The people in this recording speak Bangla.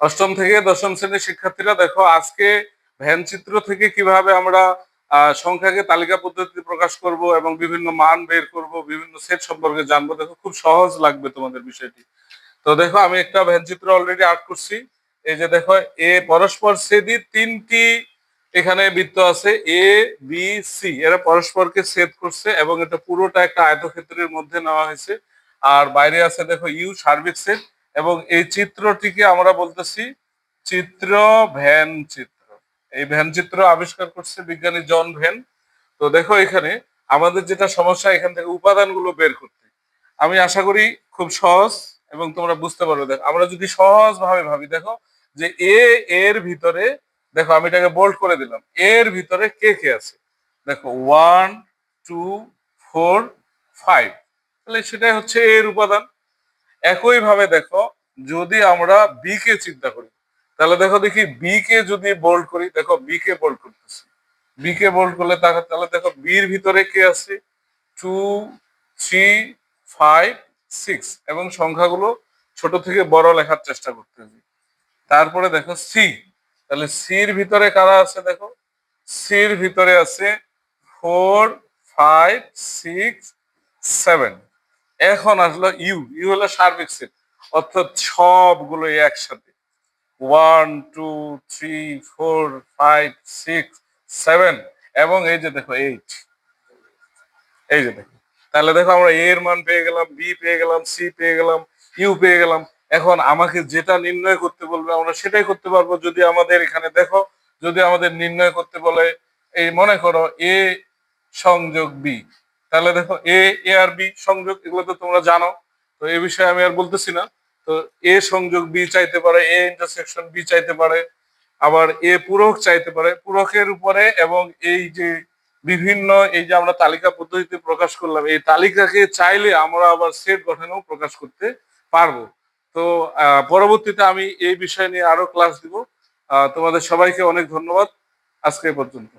অষ্টম থেকে দশম শ্রেণির শিক্ষার্থীরা, দেখো আজকে ভ্যান চিত্র থেকে কীভাবে আমরা সংখ্যাকে তালিকা পদ্ধতি প্রকাশ করব এবং বিভিন্ন মান বের করব, বিভিন্ন সেট সম্পর্কে জানব, দেখো খুব সহজ লাগবে তোমাদের বিষয়টি। তো দেখো আমি একটা ভ্যান চিত্র অলরেডি আর্ট করছি। এই যে দেখো, এ পরস্পর ছেদি তিনটি এখানে বৃত্ত আছে, এ, বি, সি। এরা পরস্পরকে সেদ করছে এবং এটা পুরোটা একটা আয়তক্ষেত্রের মধ্যে নেওয়া হয়েছে। আর বাইরে আছে দেখো ইউ সার্বিক সেট। এবং এই চিত্রটিকে আমরা বলতেছি চিত্র ভ্যান চিত্র। এই ভ্যান চিত্র আবিষ্কার করছে বিজ্ঞানী জন ভ্যান। তো দেখো এখানে আমাদের যেটা সমস্যা, এখান থেকে উপাদানগুলো বের করতে। আমি আশা করি খুব সহজ এবং তোমরা বুঝতে পারবে। দেখো, আমরা যদি সহজ ভাবে ভাবি দেখো যে এ এর ভিতরে, দেখো আমি এটাকে বোল্ড করে দিলাম, এর ভিতরে কে কে আছে? দেখো ওয়ান টু ফোর ফাইভ তাহলে সেটাই হচ্ছে এর উপাদান। একই ভাবে দেখো, যদি আমরা বি কে চিন্তা করি, তাহলে দেখো দেখি বি কে যদি বোল্ড করি, দেখো বি কে বোল্ড করতেছি। বি কে বোল্ড করলে তাহলে দেখো বির ভিতরে কে আছে? টু থ্রি ফাইভ সিক্স এবং সংখ্যাগুলো ছোট থেকে বড় লেখার চেষ্টা করতেছি। তারপরে দেখো সি তাহলে সির ভিতরে কারা আছে দেখো? সির ভিতরে আছে ফোর ফাইভ সিক্স সেভেন এখন আসলো ইউ ইউ হলো সার্বিক সেট, অর্থাৎ সবগুলো একসাথে। One, two, three, four, five, six, seven, এবং এই যে দেখো, এইট। এই যে দেখো, তাহলে দেখো আমরা এর মান পেয়ে গেলাম, বি পেয়ে গেলাম, সি পেয়ে গেলাম, ইউ পেয়ে গেলাম। এখন আমাকে যেটা নির্ণয় করতে বলবে, আমরা সেটাই করতে পারব। যদি আমাদের এখানে দেখো, যদি আমাদের নির্ণয় করতে বলে, এই মনে করো, এ সংযোগ বি তাহলে দেখো এ এ আর বি সংযোগ, এগুলো তো তোমরা জানো। তো এই বিষয়ে আমি আর বলতেছি না। তো এ সংযোগ বি চাইতে পারে এ ইন্টারসেকশন বি চাইতে পারে, আবার এ পূরক চাইতে পারে। পূরকের উপরে এবং এই যে বিভিন্ন, এই যে আমরা তালিকা পদ্ধতিতে প্রকাশ করলাম, এই তালিকাকে চাইলে আমরা আবার সেট গঠনেও প্রকাশ করতে পারব। তো পরবর্তীতে আমি এই বিষয় নিয়ে আরও ক্লাস দিব। তোমাদের সবাইকে অনেক ধন্যবাদ। আজকে পর্যন্ত।